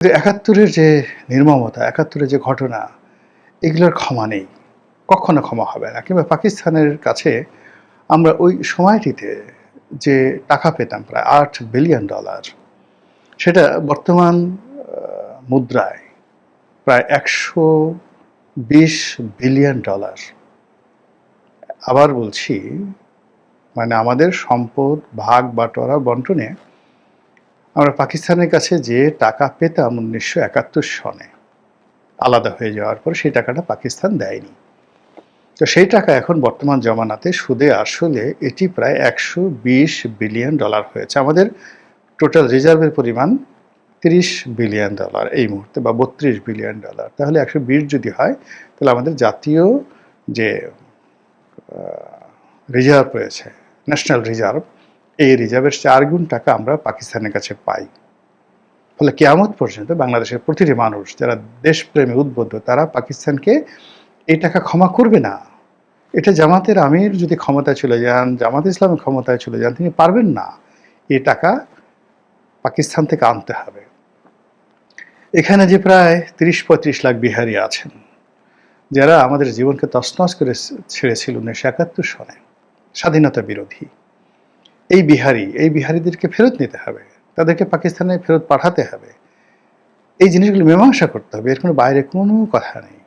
যে একাত্তরের যে নির্মমতা, একাত্তরের যে ঘটনা, এগুলোর ক্ষমা নেই। কখনো ক্ষমা হবে না। কিংবা পাকিস্তানের কাছে আমরা ওই সময়টিতে যে টাকা পেতাম প্রায় আট বিলিয়ন ডলার, সেটা বর্তমান মুদ্রায় প্রায় একশো বিশ বিলিয়ন ডলার। আবার বলছি মানে আমাদের সম্পদ, ভাগ, বাটোয়ারা, বন্টনে আমরা পাকিস্তানের কাছে যে টাকা পেতাম উনিশশো একাত্তর সনে, আলাদা হয়ে যাওয়ার পর সেই টাকাটা পাকিস্তান দেয়নি। তো সেই টাকা এখন বর্তমান জমানাতে সুদে আসলে এটি প্রায় একশো বিশ বিলিয়ন ডলার হয়েছে। আমাদের টোটাল রিজার্ভের পরিমাণ তিরিশ বিলিয়ন ডলার এই মুহূর্তে বা বত্রিশ বিলিয়ন ডলার। তাহলে একশো বিশ যদি হয়, তাহলে আমাদের জাতীয় যে রিজার্ভ রয়েছে, ন্যাশনাল রিজার্ভ এই রিজার্ভের চার গুণ টাকা আমরা পাকিস্তানের কাছে পাই। ফলে কেয়ামত পর্যন্ত বাংলাদেশের প্রতিটি মানুষ যারা দেশপ্রেমে উদ্বুদ্ধ, তারা পাকিস্তানকে এই টাকা ক্ষমা করবে না। এটা জামাতের আমির যদি ক্ষমতায় চলে যান, জামাত ইসলামের ক্ষমতায় চলে যান, তিনি পারবেন না। এই টাকা পাকিস্তান থেকে আনতে হবে। এখানে যে প্রায় তিরিশ পঁয়ত্রিশ লাখ বিহারি আছেন, যারা আমাদের জীবনকে তছনছ করে ছেড়েছিল উনিশশো একাত্তর সনে স্বাধীনতা বিরোধী। এই বিহারি, এই বিহারিদেরকে ফেরত নিতে হবে। তাদেরকে পাকিস্তানে ফেরত পাঠাতে হবে। এই জিনিসগুলো মীমাংসা করতে হবে। এর কোনো বাইরে কোনো কথা নেই।